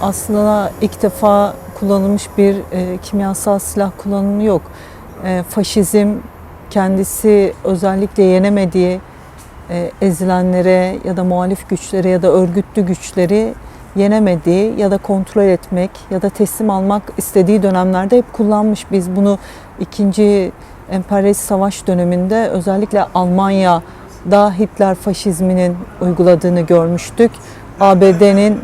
Aslında ilk defa kullanılmış bir e, kimyasal silah kullanımı yok. E, faşizm kendisi özellikle yenemediği e, ezilenlere ya da muhalif güçlere ya da örgütlü güçleri yenemediği ya da kontrol etmek ya da teslim almak istediği dönemlerde hep kullanmış. Biz bunu ikinci emperyalist savaş döneminde özellikle Almanya'da Hitler faşizminin uyguladığını görmüştük. ABD'nin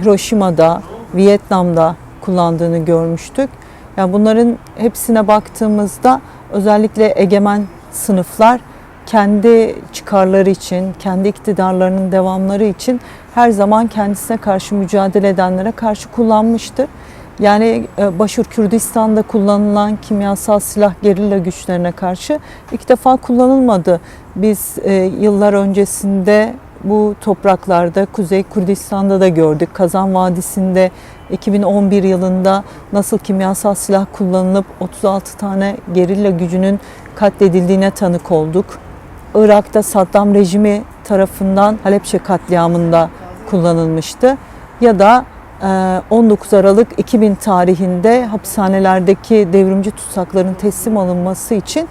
Hiroşima'da, Vietnam'da kullandığını görmüştük. Yani bunların hepsine baktığımızda özellikle egemen sınıflar kendi çıkarları için, kendi iktidarlarının devamları için her zaman kendisine karşı mücadele edenlere karşı kullanmıştır. Yani e, Başur Kürdistan'da kullanılan kimyasal silah gerilla güçlerine karşı ilk defa kullanılmadı. Biz e, yıllar öncesinde bu topraklarda Kuzey Kürdistan'da da gördük. Kazan Vadisi'nde 2011 yılında nasıl kimyasal silah kullanılıp 36 tane gerilla gücünün katledildiğine tanık olduk. Irak'ta Saddam rejimi tarafından Halepçe katliamında kullanılmıştı. Ya da 19 Aralık 2000 tarihinde hapishanelerdeki devrimci tutsakların teslim alınması için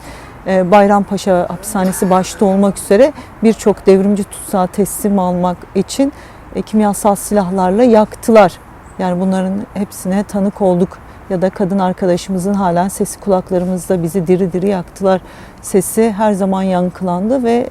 Bayrampaşa hapishanesi başta olmak üzere birçok devrimci tutsağı teslim almak için kimyasal silahlarla yaktılar. Yani bunların hepsine tanık olduk ya da kadın arkadaşımızın halen sesi kulaklarımızda bizi diri diri yaktılar sesi her zaman yankılandı ve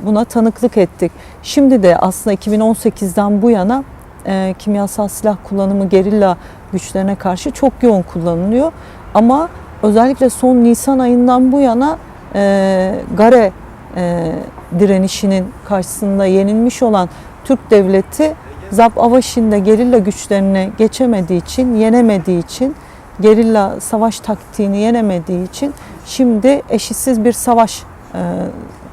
buna tanıklık ettik. Şimdi de aslında 2018'den bu yana e, kimyasal silah kullanımı gerilla güçlerine karşı çok yoğun kullanılıyor. Ama özellikle son Nisan ayından bu yana e, Gare e, direnişinin karşısında yenilmiş olan Türk devleti Zap Avaşin'de gerilla güçlerine geçemediği için, yenemediği için, gerilla savaş taktiğini yenemediği için şimdi eşitsiz bir savaş e,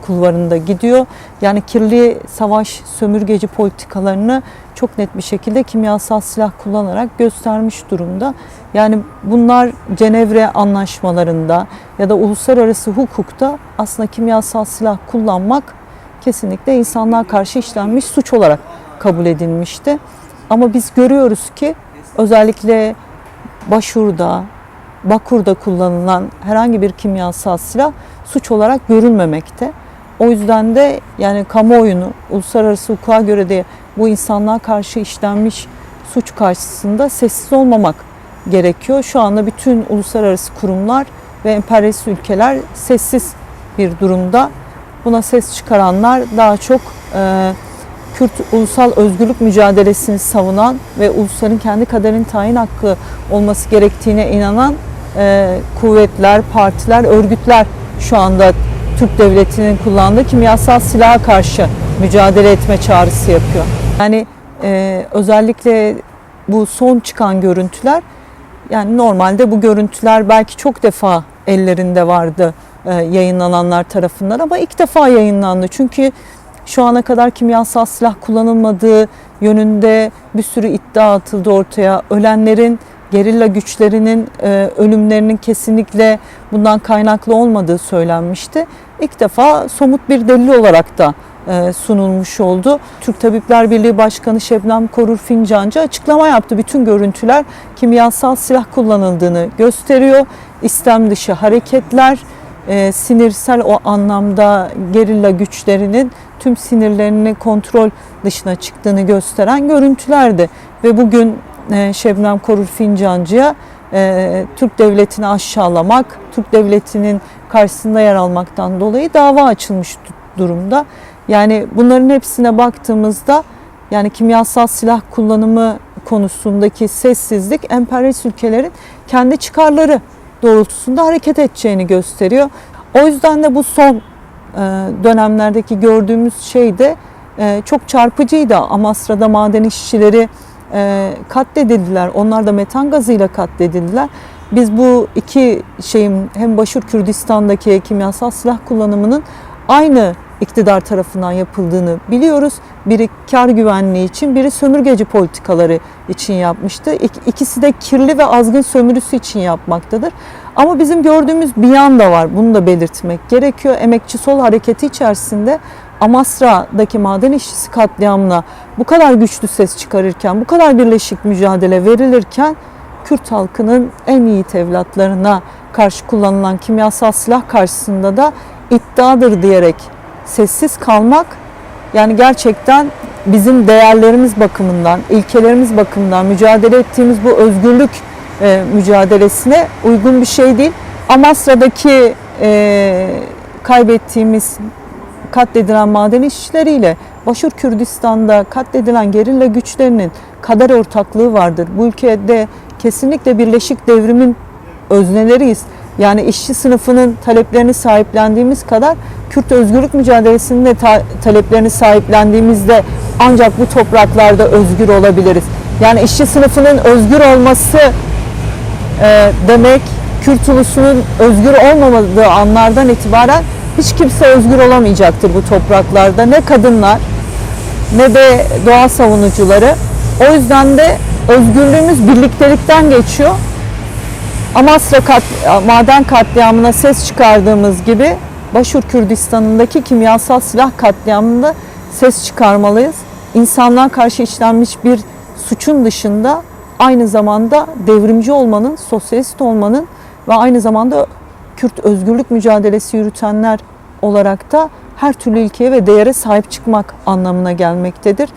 kulvarında gidiyor. Yani kirli savaş sömürgeci politikalarını çok net bir şekilde kimyasal silah kullanarak göstermiş durumda. Yani bunlar Cenevre anlaşmalarında ya da uluslararası hukukta aslında kimyasal silah kullanmak kesinlikle insanlığa karşı işlenmiş suç olarak kabul edilmişti. Ama biz görüyoruz ki özellikle Başur'da, Bakur'da kullanılan herhangi bir kimyasal silah suç olarak görülmemekte. O yüzden de yani kamuoyunu uluslararası hukuka göre de bu insanlığa karşı işlenmiş suç karşısında sessiz olmamak gerekiyor. Şu anda bütün uluslararası kurumlar ve emperyalist ülkeler sessiz bir durumda. Buna ses çıkaranlar daha çok e, Kürt ulusal özgürlük mücadelesini savunan ve ulusların kendi kaderini tayin hakkı olması gerektiğine inanan e, kuvvetler, partiler, örgütler şu anda Türk Devleti'nin kullandığı kimyasal silaha karşı mücadele etme çağrısı yapıyor. Yani e, özellikle bu son çıkan görüntüler yani normalde bu görüntüler belki çok defa ellerinde vardı e, yayınlananlar tarafından ama ilk defa yayınlandı. Çünkü şu ana kadar kimyasal silah kullanılmadığı yönünde bir sürü iddia atıldı ortaya. Ölenlerin gerilla güçlerinin e, ölümlerinin kesinlikle bundan kaynaklı olmadığı söylenmişti. İlk defa somut bir delil olarak da e, sunulmuş oldu. Türk Tabipler Birliği Başkanı Şebnem Korur Fincancı açıklama yaptı. Bütün görüntüler kimyasal silah kullanıldığını gösteriyor. İstem dışı hareketler, e, sinirsel o anlamda gerilla güçlerinin tüm sinirlerini kontrol dışına çıktığını gösteren görüntülerdi. Ve bugün e, Şebnem Korur Fincancı'ya e, Türk Devleti'ni aşağılamak, Türk Devleti'nin karşısında yer almaktan dolayı dava açılmış durumda. Yani bunların hepsine baktığımızda yani kimyasal silah kullanımı konusundaki sessizlik emperyalist ülkelerin kendi çıkarları doğrultusunda hareket edeceğini gösteriyor. O yüzden de bu son dönemlerdeki gördüğümüz şey de çok çarpıcıydı. Amasra'da maden işçileri katledildiler. Onlar da metan gazıyla katledildiler. Biz bu iki şeyin hem Başur Kürdistan'daki kimyasal silah kullanımının aynı iktidar tarafından yapıldığını biliyoruz. Biri kar güvenliği için, biri sömürgeci politikaları için yapmıştı. İkisi de kirli ve azgın sömürüsü için yapmaktadır. Ama bizim gördüğümüz bir yan da var. Bunu da belirtmek gerekiyor. Emekçi Sol Hareketi içerisinde Amasra'daki maden işçisi katliamına bu kadar güçlü ses çıkarırken, bu kadar birleşik mücadele verilirken Kürt halkının en iyi evlatlarına karşı kullanılan kimyasal silah karşısında da iddiadır diyerek sessiz kalmak yani gerçekten bizim değerlerimiz bakımından, ilkelerimiz bakımından mücadele ettiğimiz bu özgürlük e, mücadelesine uygun bir şey değil. Amasra'daki e, kaybettiğimiz katledilen maden işçileriyle Başur Kürdistan'da katledilen gerilla güçlerinin kader ortaklığı vardır. Bu ülkede kesinlikle birleşik devrimin özneleriyiz. Yani işçi sınıfının taleplerini sahiplendiğimiz kadar Kürt özgürlük mücadelesinin de ta- taleplerini sahiplendiğimizde ancak bu topraklarda özgür olabiliriz. Yani işçi sınıfının özgür olması e, demek Kürt ulusunun özgür olmamadığı anlardan itibaren hiç kimse özgür olamayacaktır bu topraklarda. Ne kadınlar ne de doğa savunucuları. O yüzden de özgürlüğümüz birliktelikten geçiyor. Amasra kat, maden katliamına ses çıkardığımız gibi Başur Kürdistan'ındaki kimyasal silah katliamında ses çıkarmalıyız. İnsanlığa karşı işlenmiş bir suçun dışında aynı zamanda devrimci olmanın, sosyalist olmanın ve aynı zamanda Kürt özgürlük mücadelesi yürütenler olarak da her türlü ilkeye ve değere sahip çıkmak anlamına gelmektedir.